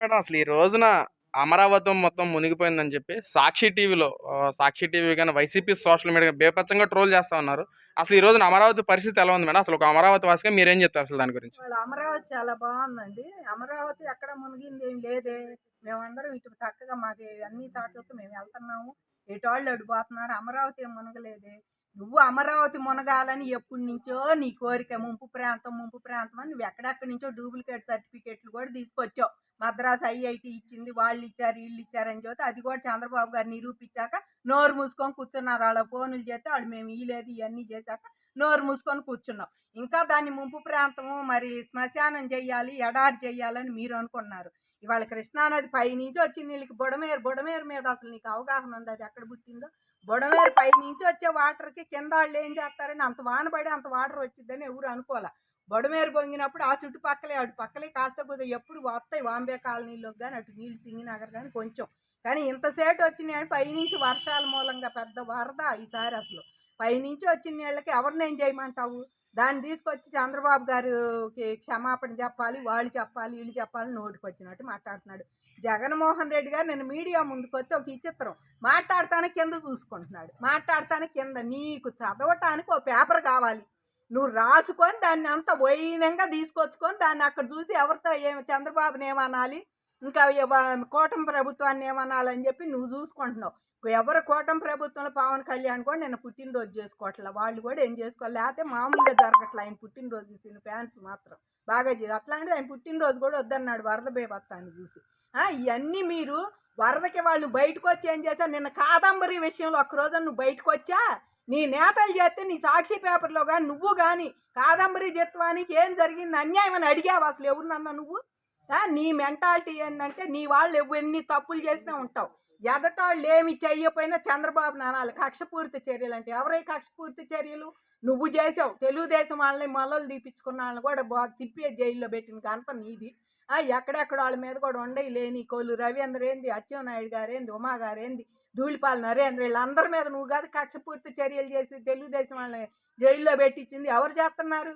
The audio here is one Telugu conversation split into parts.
అసలు ఈ రోజున అమరావతి మొత్తం మునిగిపోయిందని చెప్పి సాక్షి టీవీలో సాక్షి టీవీ కానీ వైసీపీ సోషల్ మీడియా బేపచ్చంగా ట్రోల్ చేస్తా ఉన్నారు. అసలు ఈ రోజున అమరావతి పరిస్థితి ఎలా ఉంది మేడం? అసలు ఒక అమరావతి వాసిగా మీరేం చెప్తారు అసలు దాని గురించి? అమరావతి చాలా బాగుందండి. అమరావతి ఎక్కడ మునిగింది ఏం లేదే. మేమందరం ఇటు చక్కగా మాకు అన్ని చాట్లతో మేము వెళ్తున్నాము. ఎటోళ్ళు అటు అమరావతి ఏం మునగలేదే. నువ్వు అమరావతి మునగాలని ఎప్పటి నుంచో నీ కోరిక ముంపు ప్రాంతం ముంపు ప్రాంతం అని నువ్వు ఎక్కడెక్కడి నుంచో డూప్లికేట్ సర్టిఫికేట్లు కూడా తీసుకొచ్చావు. మద్రాస్ ఐఐటి ఇచ్చింది వాళ్ళు ఇచ్చారు వీళ్ళు ఇచ్చారని చెబితే అది కూడా చంద్రబాబు గారు నిరూపించాక నోరు మూసుకొని కూర్చున్నారు. వాళ్ళ ఫోన్లు చేస్తే వాళ్ళు మేము ఇయ్యలేదు ఇవన్నీ చేశాక నోరు మూసుకొని కూర్చున్నాం. ఇంకా దాన్ని ముంపు ప్రాంతము మరి శ్మశానం చేయాలి ఎడారి చేయాలని మీరు అనుకున్నారు ఇవాళ కృష్ణానది పై నుంచి వచ్చి నీళ్ళకి బుడమేరు బుడమేరు మీద అసలు నీకు అవగాహన ఉంది? అది ఎక్కడ పుట్టిందో? బుడమేరు పై నుంచి వచ్చే వాటర్కి కింద వాళ్ళు ఏం చేస్తారని అంత వాన పడి అంత వాటర్ వచ్చిందని ఎవరు అనుకోలే బొడమేరు పొంగినప్పుడు ఆ చుట్టుపక్కలే అటు పక్కలే కాస్త కొద్దిగా ఎప్పుడు వస్తాయి వాంబే కాలనీలోకి కానీ అటు నీళ్ళు సింగినగర్ కానీ కొంచెం. కానీ ఇంతసేటు వచ్చినాయి పైనుంచి వర్షాల మూలంగా పెద్ద వరద ఈసారి అసలు. పైనుంచి వచ్చిన నీళ్ళకి ఎవరిని ఏం చేయమంటావు? దాన్ని తీసుకొచ్చి చంద్రబాబు గారికి క్షమాపణ చెప్పాలి వాళ్ళు చెప్పాలి వీళ్ళు చెప్పాలి నోటికి వచ్చినట్టు మాట్లాడుతున్నాడు. జగన్మోహన్ రెడ్డి గారు నేను మీడియా ముందుకు వస్తే ఒక విచిత్రం. మాట్లాడతానికి కింద చూసుకుంటున్నాడు. మాట్లాడతానికి కింద నీకు చదవటానికి ఓ పేపర్ కావాలి. నువ్వు రాసుకొని దాన్ని అంత వైనంగా తీసుకొచ్చుకొని దాన్ని అక్కడ చూసి ఎవరితో ఏమి చంద్రబాబుని ఏమనాలి? ఇంకా కూటమి ప్రభుత్వాన్ని ఏమనాలని చెప్పి నువ్వు చూసుకుంటున్నావు. ఎవరు కూటమి ప్రభుత్వంలో పవన్ కళ్యాణ్ కూడా నేను పుట్టినరోజు చేసుకోవట్లే. వాళ్ళు కూడా ఏం చేసుకోవాలి? లేకపోతే మామూలుగా జరగట్లే ఆయన పుట్టినరోజు చూసిన ఫ్యాన్స్ మాత్రం. బాగా చేయాలి అట్లాంటిది ఆయన పుట్టినరోజు కూడా వద్దన్నాడు వరద బేబత్సాన్ని చూసి. ఇవన్నీ మీరు వరదకి వాళ్ళు బయటకు వచ్చి ఏం చేశారు? నిన్న కాదంబరి విషయంలో ఒక రోజు నువ్వు బయటకు వచ్చా నీ నేతలు చేస్తే నీ సాక్షి పేపర్లో కానీ నువ్వు కానీ కాదంబరి జత్వానికి ఏం జరిగింది? అన్యాయం అని అడిగావు అసలు ఎవరినన్నా నువ్వు? నీ మెంటాలిటీ ఏంటంటే నీ వాళ్ళు ఎన్ని తప్పులు చేసినా ఉంటావు. ఎదటాళ్ళు ఏమి చెయ్యపోయినా చంద్రబాబు నానాలు కక్షపూరిత చర్యలు అంటే ఎవరై కక్షపూరిత చర్యలు? నువ్వు చేసావు. తెలుగుదేశం వాళ్ళని మొలలు తీపించుకున్న వాళ్ళని కూడా బా తిప్పి జైల్లో పెట్టిన కనుక నీది. ఎక్కడెక్కడ వాళ్ళ మీద కూడా ఉండయి లేని కోలు రవీంద్ర ఏంది? అచ్చెన్నాయుడు గారు ఏంది? ఉమా గారు ఏంది? ధూళిపాలు నరేంద్ర వీళ్ళందరి మీద నువ్వు కాదు కక్షపూర్తి చర్యలు చేసి తెలుగుదేశం వాళ్ళని జైల్లో పెట్టించింది. ఎవరు చేస్తున్నారు?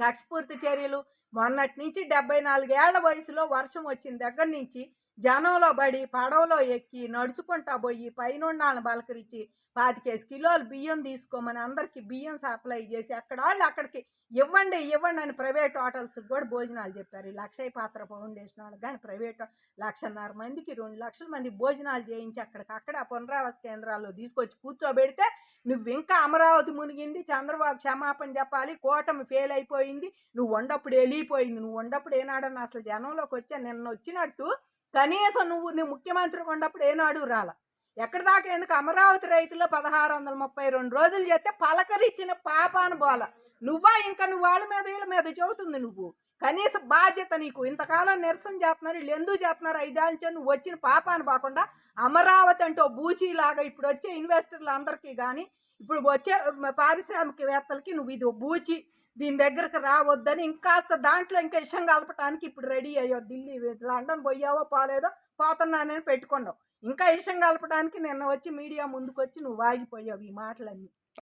కక్షపూర్తి చర్యలు. మొన్నటి నుంచి డెబ్బై నాలుగేళ్ళ వయసులో వర్షం వచ్చిన దగ్గర నుంచి జనంలో పడి పడవలో ఎక్కి నడుచుకుంటా పోయి పైనున్నాళ్ళని బలకరించి పాతికేసి కిలోలు బియ్యం తీసుకోమని అందరికి బియ్యం సప్లై చేసి అక్కడ వాళ్ళు అక్కడికి ఇవ్వండి ఇవ్వండి అని ప్రైవేట్ హోటల్స్కి కూడా భోజనాలు చెప్పారు. ఈ లక్షయ పాత్ర ఫౌండేషన్ వాళ్ళకి కానీ ప్రైవేట్ లక్షన్నర మందికి రెండు లక్షల మంది భోజనాలు చేయించి అక్కడికి అక్కడ పునరావాస కేంద్రాల్లో తీసుకొచ్చి కూర్చోబెడితే నువ్వు ఇంకా అమరావతి మునిగింది చంద్రబాబు క్షమాపణ చెప్పాలి కూటమి ఫెయిల్ అయిపోయింది నువ్వు ఉండప్పుడు వెళ్ళిపోయింది నువ్వు ఉండప్పుడు ఏనాడని అసలు జనంలోకి వచ్చా నిన్న వచ్చినట్టు కనీసం నువ్వు నువ్వు ముఖ్యమంత్రి ఉన్నప్పుడు ఏనాడు రాల. ఎక్కడి దాకా ఎందుకు? అమరావతి రైతుల్లో పదహారు వందల ముప్పై రెండు రోజులు చేస్తే పలకరిచ్చిన పాపాను బోల. నువ్వా ఇంకా నువ్వు వాళ్ళ మీద వీళ్ళ మీద చెబుతుంది నువ్వు. కనీస బాధ్యత నీకు. ఇంతకాలం నిరసన చేస్తున్నారు వీళ్ళు ఎందుకు చేస్తున్నారు? ఐదేళ్ళ నుంచి నువ్వు వచ్చిన పాపాన్ని పోకుండా అమరావతి అంటే బూచీలాగా ఇప్పుడు వచ్చే ఇన్వెస్టర్లు అందరికీ కానీ ఇప్పుడు వచ్చే పారిశ్రామికవేత్తలకి నువ్వు ఇది బూచి దీని దగ్గరకు రావద్దని ఇంకాస్త దాంట్లో ఇంకా ఇషం కలపటానికి ఇప్పుడు రెడీ అయ్యో ఢిల్లీ లండన్ పోయావో పోలేదో పోతున్నానని పెట్టుకున్నావు. ఇంకా ఇషం కలపడానికి నిన్న వచ్చి మీడియా ముందుకు వచ్చి నువ్వు వాగిపోయావు ఈ మాటలన్నీ.